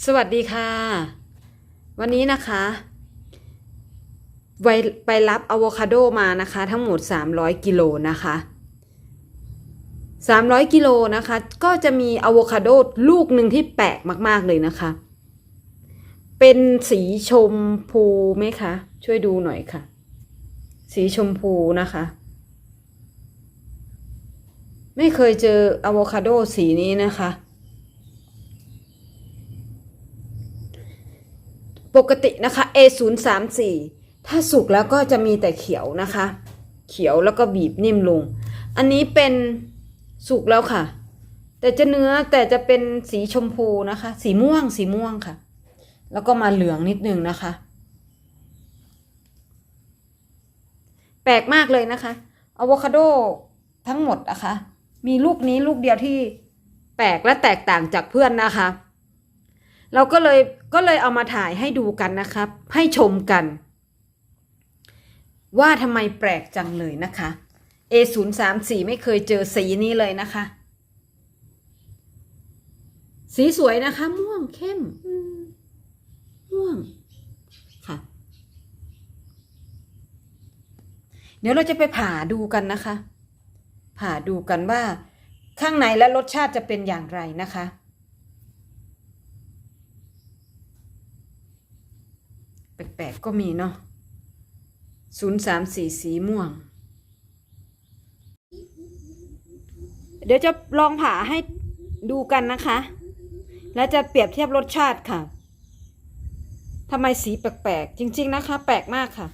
สวัสดีค่ะ วันนี้นะคะไปไปรับอะโวคาโดมานะคะ ทั้งหมด 300 กิโลนะคะ 300 กิโลนะคะ ก็จะมีอะโวคาโดลูกหนึ่งที่แปลกมาก ๆ เลยนะคะ เป็นสีชมพูไหมคะ ช่วยดูหน่อยค่ะ สีชมพูนะคะ ไม่เคยเจออะโวคาโดสีนี้นะคะ ปกตินะคะ A 0 3 4 ถ้าสุกแล้วก็จะมีแต่เขียวนะคะ เขียวแล้วก็บีบนิ่มลง อันนี้เป็นสุกแล้วค่ะ แต่จะเนื้อแต่จะเป็นสีชมพูนะคะ สีม่วงสีม่วงค่ะ แล้วก็มาเหลืองนิดนึงนะคะ แปลกมากเลยนะคะอะโวคาโดทั้งหมดนะคะ มีลูกนี้ลูกเดียวที่แปลกและแตกต่างจากเพื่อนนะคะ เราก็เลยก็เลยเอามาถ่ายให้ดูกันนะครับ ให้ชมกัน ว่าทำไมแปลกจังเลยนะคะ A 0 3 4 ไม่เคยเจอสีนี้เลยนะคะ สีสวยนะคะ ม่วงเข้มอืมม่วงค่ะ เดี๋ยวเราจะไปผ่าดูกันนะคะ ผ่าดูกันว่าข้างในและรสชาติจะเป็นอย่างไรนะคะ แปลกๆก็มีเนาะศูนย์สามสี่สีม่วง เดี๋ยวจะลองผ่าให้ดูกันนะคะ แล้วจะเปรียบเทียบรสชาติค่ะทำไมสีแปลกๆ จริง ๆ นะคะ แปลกมากค่ะ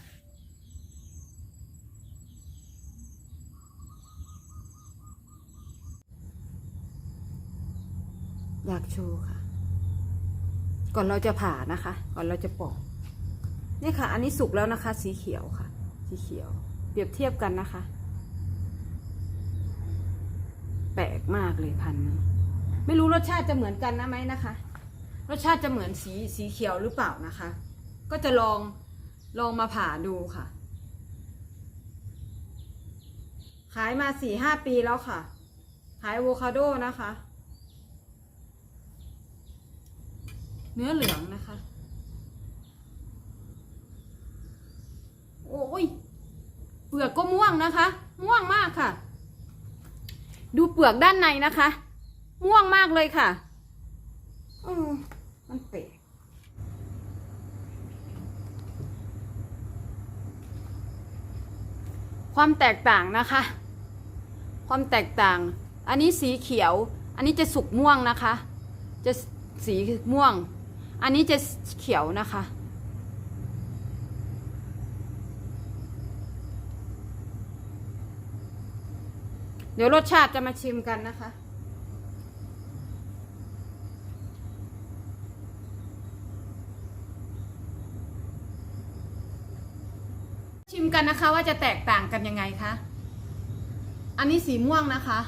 อยากโชว์ค่ะ ก่อนเราจะผ่านะคะ ก่อนเราจะปอก นี่ค่ะ อันนี้สุกแล้วนะคะ สีเขียวค่ะ สีเขียว เปรียบเทียบกันนะคะ แปลกมากเลยพันนี้ไม่รู้รสชาติจะเหมือนกันนะไหมนะคะ รสชาติจะเหมือนสีสีเขียวหรือเปล่านะคะ ก็จะลองลองมาผ่าดูค่ะ ขายมาสี่ห้าปีแล้วค่ะ ขายอะโวคาโดนะคะ เนื้อเหลืองนะคะ โอ้ย เป ลือกก็ม่วงนะคะ ม่วงมากค่ะ ดูเปลือกด้านในนะคะ ม่วงมากเลยค่ะอืมมันเปะความแตกต่างนะคะ ความแตกต่าง อันนี้สีเขียว อันนี้จะสุกม่วงนะคะ จะสีม่วง อันนี้จะเขียวนะคะ เดี๋ยวรสชาติจะมาชิมกันนะคะ ชิมกันนะคะว่าจะแตกต่างกันยังไงคะ อันนี้สีม่วงนะคะ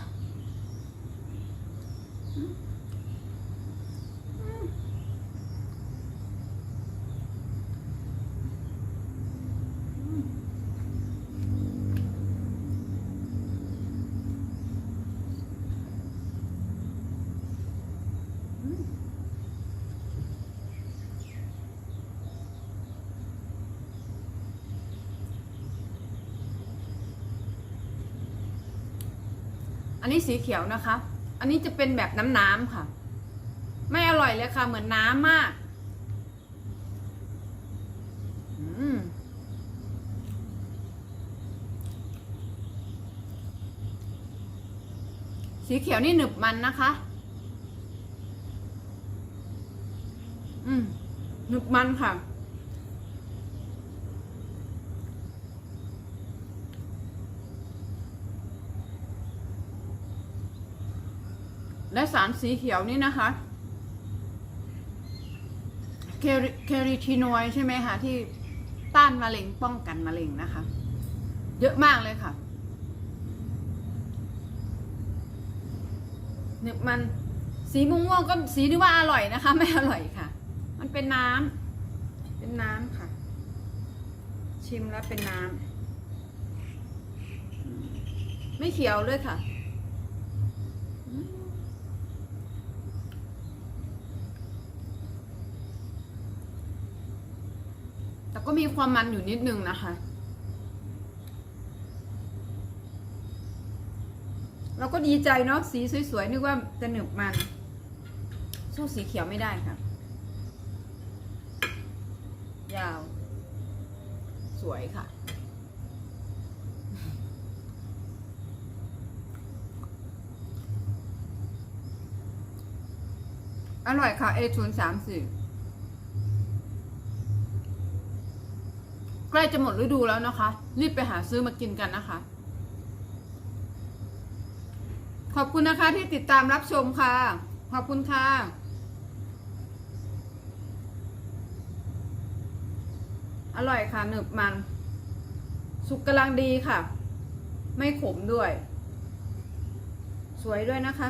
อันนี้สีเขียวนะคะ อันนี้จะเป็นแบบน้ำน้ำๆค่ะ ไม่อร่อยเลยค่ะ เหมือนน้ำมากอืมสีเขียวนี่หนึบมันนะคะ อืมหนึบมันค่ะ และสารสีเขียวนี่นะคะเคริเคริทินอยด์ใช่ไหมคะที่ต้านมะเร็งป้องกันมะเร็งนะคะ เยอะมากเลยค่ะหนึบมันสีม่วงๆก็สีที่ว่าอร่อยนะคะ ไม่อร่อยค่ะ มันเป็นน้ำเป็นน้ำค่ะ ชิมแล้วเป็นน้ำไม่เขียวเลยค่ะ แต่ก็มีความมันอยู่นิดนึงนะคะ เราก็ดีใจเนาะสีสวยๆนึกว่าจะหนึบมันสู้สีเขียวไม่ได้ค่ะ ยาว สวยค่ะอร่อยค่ะมสิบ ใกล้จะหมดฤดูแล้วนะคะ รีบไปหาซื้อมากินกันนะคะ ขอบคุณนะคะที่ติดตามรับชมค่ะ ขอบคุณค่ะ อร่อยค่ะหนึบมัน สุกกำลังดีค่ะ ไม่ขมด้วย สวยด้วยนะคะ